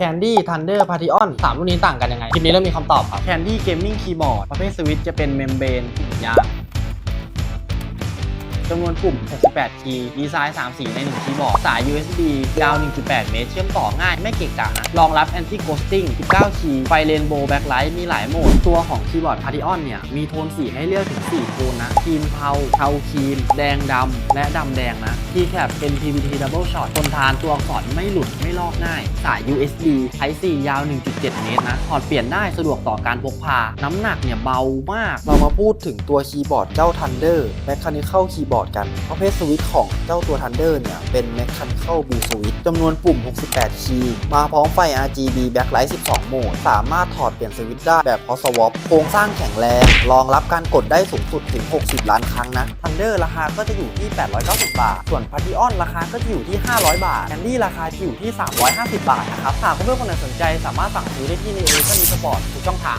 Candy Thunder Partion สามรุ่นนี้ต่างกันยังไง คลิปนี้เริ่มมีคำตอบครับ Candy Gaming Keyboard ประเภทสวิตช์จะเป็นเมมเบรนยาง จำนวนปุ่ม 68 คีย์ ดีไซน์ 3 สีใน 1 คีย์บอร์ด สาย USB ยาว 1.8 เมตร เชื่อมต่อง่าย ไม่เกะกะนะ รองรับ Anti Ghosting 19 คีย์ ไฟเรนโบว์แบ็คไลท์ มีหลายโหมด ตัวของคีย์บอร์ด Partion เนี่ย มีโทนสีให้เลือกถึง 4 โทนนะ ครีมเทา เทาครีม แดงดำ และดำแดงนะ Keycap เป็น PVT Double Shot ทนทาน ตัวอักษรไม่หลุด ไม่ลอกง่าย สาย USB Type C ยาว 1.7 เมตรนะ ถอดเปลี่ยนได้ สะดวกต่อการพกพา น้ำหนักเนี่ยเบามาก เรามาพูดถึงตัวคีย์บอร์ดเจ้า Thunder Mechanical Keyboard กันประเภทสวิตช์ของเจ้าตัว Thunder เนี่ยเป็น Mechanical Blue Switch จำนวนปุ่ม 68 คีย์มาพร้อมไฟ RGB Backlight 12 โหมด สามารถถอดเปลี่ยนสวิตช์ได้แบบ Hot Swap โครงสร้างแข็งแรง รองรับการกดได้สูงสุดถึง 60 ล้านครั้งนะ Thunder ราคาก็จะอยู่ที่ 890 บาท ส่วน Partion ราคาก็จะอยู่ที่ 500 บาท Candy ราคาจะอยู่ที่ 350 บาทนะครับหากเพื่อนๆคนไหนสนใจสามารถสั่งซื้อได้ที่ใน Electronic Sport ทุกช่องทาง